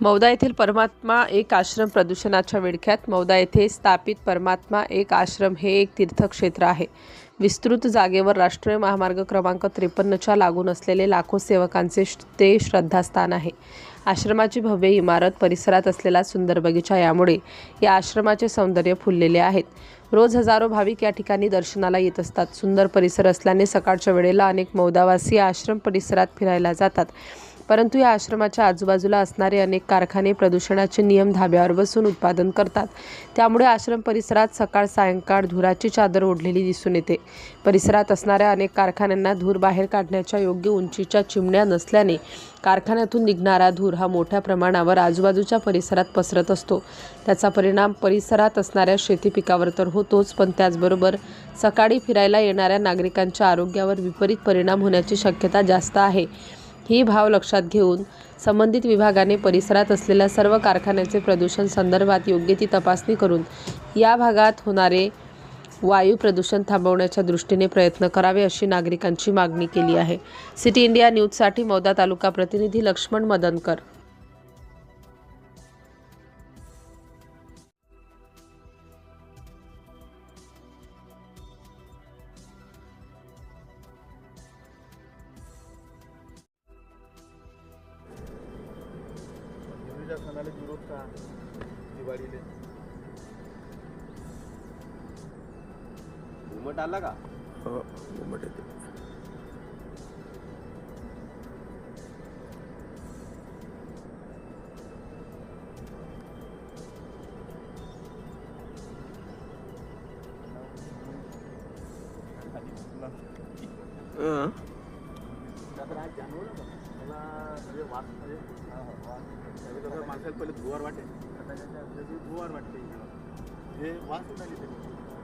मौदा येथील परमात्मा एक आश्रम प्रदूषणाच्या विळख्यात मौदा येथे स्थापित परमात्मा एक आश्रम हे एक तीर्थक्षेत्र आहे. विस्तृत जागेवर राष्ट्रीय महामार्ग क्रमांक त्रेपन्नच्या लागून असलेले लाखो सेवकांचे ते श्रद्धास्थान आहे. आश्रमाची भव्य इमारत परिसरात असलेला सुंदर बगीचा यामुळे या आश्रमाचे सौंदर्य फुललेले आहेत. रोज हजारो भाविक या ठिकाणी दर्शनाला येत असतात. सुंदर परिसर असल्याने सकाळच्या वेळेला अनेक मौदावासी आश्रम परिसरात फिरायला जातात. परंतु या आश्रमाच्या आजूबाजूला असणारे अनेक कारखाने प्रदूषणाचे नियम धाब्यावर बसून उत्पादन करतात. त्यामुळे आश्रम परिसरात सकाळ सायंकाळ धुराची चादर ओढलेली दिसून येते. परिसरात असणाऱ्या अनेक कारखान्यांना धूर बाहेर काढण्याच्या योग्य उंचीच्या चिमण्या नसल्याने कारखान्यातून निघणारा धूर हा मोठ्या प्रमाणावर आजूबाजूच्या परिसरात पसरत असतो. त्याचा परिणाम परिसरात असणाऱ्या शेती पिकावर तर होतोच पण त्याचबरोबर सकाळी फिरायला येणाऱ्या नागरिकांच्या आरोग्यावर विपरीत परिणाम होण्याची शक्यता जास्त आहे. ही भाव लक्षात घेऊन संबंधित विभागाने परिसरात असलेल्या सर्व कारखान्याचे प्रदूषण संदर्भात योग्य ती तपासणी करून या भागात होणारे वायू प्रदूषण थांबवण्याच्या दृष्टीने प्रयत्न करावे अशी नागरिकांची मागणी केली आहे. सिटी इंडिया न्यूजसाठी मौदा तालुका प्रतिनिधी लक्ष्मण मदनकर. दिवाळीच्या सणाला विरोध का दिवाळीले? घुमट आला का? हो घुमट येते. माणसाला पहिले धुवार वाटे त्याची धुवार वाटते. हे वास येऊन राहिली त्याची.